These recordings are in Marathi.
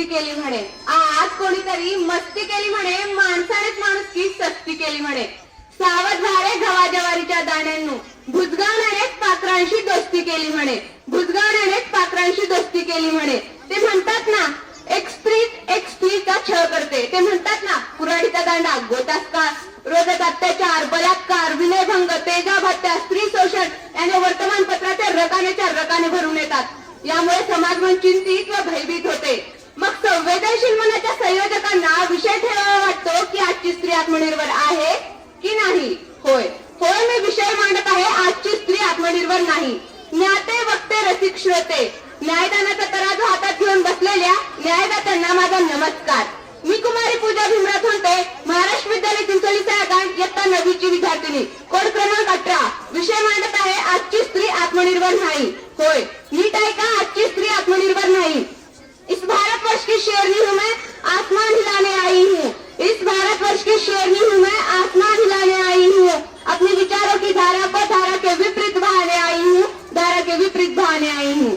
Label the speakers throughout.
Speaker 1: मस्ती केली म्हणे. आज कोणीतरी मस्ती केली म्हणे माणसानेच माणुसकी सस्ती केली म्हणे. सावध झाले गव्हा जवारीच्या दाण्यांनु. भुजगावण्यानेच पात्रांशी दोस्ती केली म्हणे. भुजगावण्यानेच पात्रांशी दोस्ती केली म्हणे. ते म्हणतात ना एक स्त्री एक स्त्रीचा छळ करते. ते म्हणतात ना कुऱ्हाडीचा दांडा गोतास का रोजच अत्याचार बलात्कार विनयभंग तेजा भत्त्या स्त्री शोषण याने वर्तमानपत्राच्या रकानेच्या रकाने भरून येतात. यामुळे समाज मन चिंतित व भयभीत क्रियाशील मनाच्या संयोजकांना विषय ठेवावा वाटतो की आजची स्त्री आत्मनिर्भर आहे की नाही? होय. होय मी विषय मांडत आहे आजची स्त्री आत्मनिर्भर नाही. ज्ञाते वक्ते रसिक श्रोते. न्यायदानाचा तराजू हातात घेऊन बसलेल्या न्यायदात्यांना माझा नमस्कार. मी कुमारी पूजा भीमराव होते महाराष्ट्र विद्यालय चिंचोली सहागाण इयत्ता नववीची विद्यार्थिनी. कोड क्रमांक अठरा. विषय मांडत आहे आजची स्त्री आत्मनिर्भर नाही. होय. नीट आहे का आजची स्त्री आत्मनिर्भर नाही इस भारतवर्ष की शेरनी हूँ मैं आसमान हिलाने आई हूँ इस भारतवर्ष की शेरनी हूँ मैं आसमान हिलाने आई हूँ अपने विचारों की धारा को धारा के विपरीत बहाने आई हूँ धारा के विपरीत बहाने आई हूँ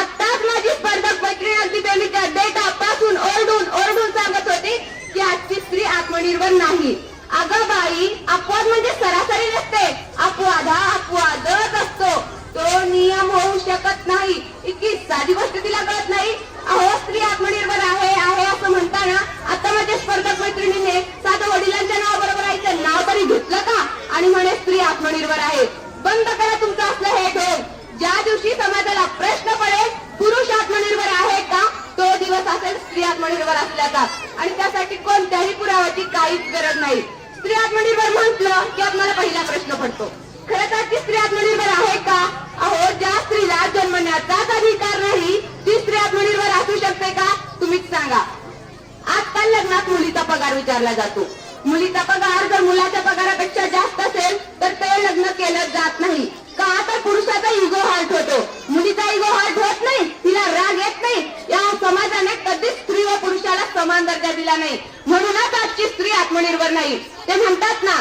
Speaker 1: आत्ताच माझी स्पर्धक मैत्रीण अगदी त्यांच्या डेटापासून ओरडून ओरडून सांगत होती की आजची स्त्री आत्मनिर्भर नाही अगं बाई अपवाद म्हणजे सरासरी नसते अपवाद हा अपवादच असतो तो नियम होऊ शकत नाही. इतकी साधी गोष्ट तिला कळत नाही. अहो स्त्री आत्मनिर्भर आहे आहे असं म्हणताना आता माझ्या स्पर्धक मैत्रिणीने साधं वडिलांच्या नावाबरोबर आईचं नाव तरी घेतलं का? आणि म्हणे स्त्री आत्मनिर्भर आहे. बंद करा तुमचं असलं हे ढोल. ज्या दिवशी समाजाला प्रश्न पडेल पुरुष आत्मनिर्भर आहे का? तो दिवस असेल स्त्री आत्मनिर्भर असल्याचा. आणि त्यासाठी कोणत्याही पुराव्याची काहीच गरज नाही. स्त्री आत्मनिर्भर म्हटलं की आपल्याला पहिला प्रश्न पडतो. खरं तर ती स्त्री आत्मनिर्भर आहे का अहो ज्या स्त्रीला जन्मण्याचाच अधिकार नाही ती स्त्री आत्मनिर्भर असू शकते का तुम्हीच सांगा. आजकाल लग्नात मुलीचा पगार विचारला जातो. मुलीचा पगार जर मुलाच्या पगारापेक्षा जास्त असेल तर ते लग्न केलं जात नाही. का तर पुरुषाचा इगो हार्ट होतो. मुलीचा इगो हार्ट होत नाही तिला राग येत नाही. या समाजाने कधीच स्त्री व पुरुषाला समान दर्जा दिला नाही. म्हणूनच आजची स्त्री आत्मनिर्भर नाही. ते म्हणतात ना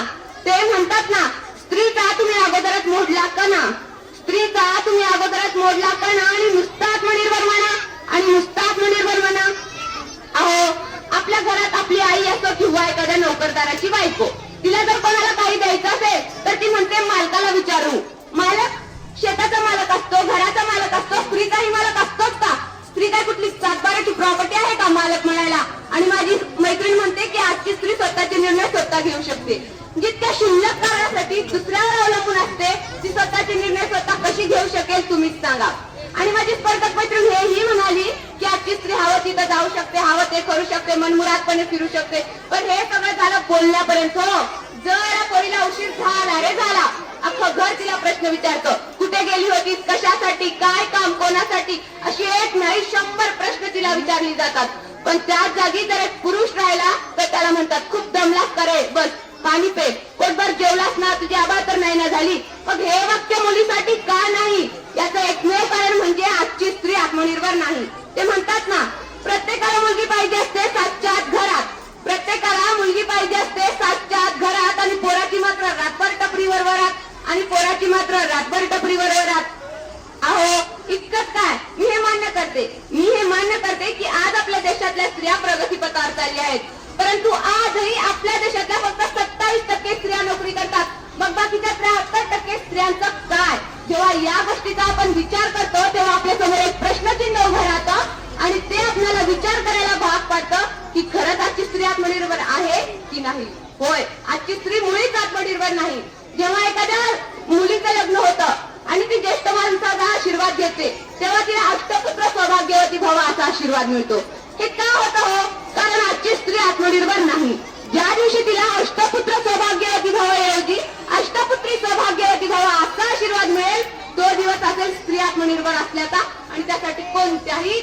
Speaker 1: ते म्हणतात ना स्त्रीचा तुम्ही अगोदरच मोडला का ना? स्त्रीचा तुम्ही अगोदरच मोडला का ना? आणि नुसता आत्मनिर्भर म्हणा आणि नुसता आत्मनिर्भर म्हणा. आपल्या घरात आपली आई असो किंवा एखाद्या नोकरदाराची बायको तिला जर कोणाला काही द्यायचं असेल तर ती म्हणते मालकाला विचारू. मालक शेताचा मालक असतो घराचा मालक असतो स्त्रीचाही मालक असतोच का? स्त्री काय कुठली? सातबाराची प्रॉपर्टी आहे का मालक म्हणायला? आणि माझी मैत्रीण म्हणते की आजची स्त्री स्वतःचे निर्णय स्वतः घेऊ शकते. जितक्या शिल्लक कारणासाठी दुसऱ्यावर अवलंबून असते ती स्वतःचे निर्णय स्वतः कशी घेऊ शकेल तुम्हीच सांगा. आणि माझी स्पर्धक मैत्रीण की स्त्री हवं तिथं जाऊ शकते हवं ते करू शकते मनमुरादपणे फिरू शकते. पण हे सगळं झालं बोलण्यापर्यंत हो. जर पोरीला उशीर झाला रे झाला. अख्खं घर तिला प्रश्न विचारतो कुठे गेली होती कशासाठी काय काम कोणासाठी? अशी एक नाही शंभर प्रश्न तिला विचारली जातात. पण त्या जागी जर एक पुरुष राहिला तर त्याला म्हणतात खूप दमलास करे बस पाणी पे. पोटभर जेवलास ना तुझी आबा तर नाही ना झाली. मग हे वाक्य मुलीसाठी का नाही? याचं एकमेव कारण म्हणजे आजची स्त्री आत्मनिर्भर नाही. ते म्हणतात ना प्रत्येकाला मुलगी पाहिजे असते सातच्या आत घरात. प्रत्येकाला मुलगी पाहिजे असते सातच्या आत घरात आणि पोराची मात्र रातभर टपरीवर वरात आणि पोराची मात्र रातभर टपरीवर वरात अहो इतकंच काय? मी हे मान्य करते. मी हे मान्य करते की आज आपल्या देशातल्या स्त्रिया प्रगतीपथावर चालल्या आहेत. परंतु आजही आपल्या देशातल्या फक्त सत्तावीस टक्के स्त्रिया नोकरी करतात. मग बाकीच्या त्र्याहत्तर टक्के स्त्रियांचं काय? जेव्हा या गोष्टीचा आपण विचार करतो तेव्हा आपल्यासमोर एक प्रश्नचिन्ह उभं राहतं आणि ते आपल्याला विचार वाटतं की खरंच आजची स्त्री आत्मनिर्भर आहे की नाही? होय आजची स्त्री मुळीच आत्मनिर्भर नाही. जेव्हा एखाद्या मुलीचं लग्न होतं आणि ती ज्येष्ठ माणसाचा आशीर्वाद घेते तेव्हा तिला अष्टपुत्र सौभाग्यवती भावा असा आशीर्वाद मिळतो. हे का होतं हो? कारण आजची स्त्री आत्मनिर्भर नाही. ज्या दिवशी तिला अष्टपुत्र सौभाग्यवती भावाऐवजी अष्टपुत्री सौभाग्यवती भावा असा आशीर्वाद मिळेल तो दिवस असेल स्त्री आत्मनिर्भर असल्याचा आणि त्यासाठी कोणत्याही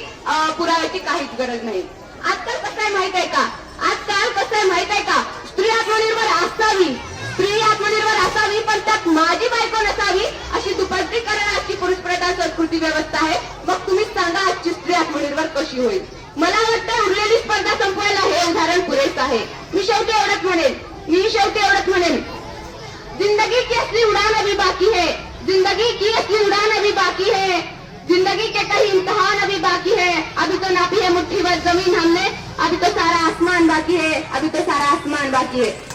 Speaker 1: पुराव्याची काहीच गरज नाही. आजकाल कसं आहे माहीत आहे का? आजकाल कसं आहे माहीत आहे का? स्त्री आत्मनिर्भर असावी. स्त्री आत्मनिर्भर असावी पण त्यात माझी बायको नसावी अशी दुपट्टीकरणाची पुरुष प्रधान संस्कृती व्यवस्था आहे. मग तुम्ही सांगा आजची स्त्री आत्मनिर्भर कशी होईल? मला वाटतं उरलेली स्पर्धा संपवायला हे उदाहरण पुरेसं आहे. मी शेवटी एवढंच म्हणेन. मी शेवटी एवढंच म्हणेन. जिंदगी की असली उड़ान अभी बाकी है. जिंदगी की असली उड़ान अभी बाकी है जिंदगी के कई इम्तहान अभी बाकी है अभी मुट्ठी भर जमीन हमने अभी तो सारा आसमान बाकी है अभी तो सारा आसमान बाकी है।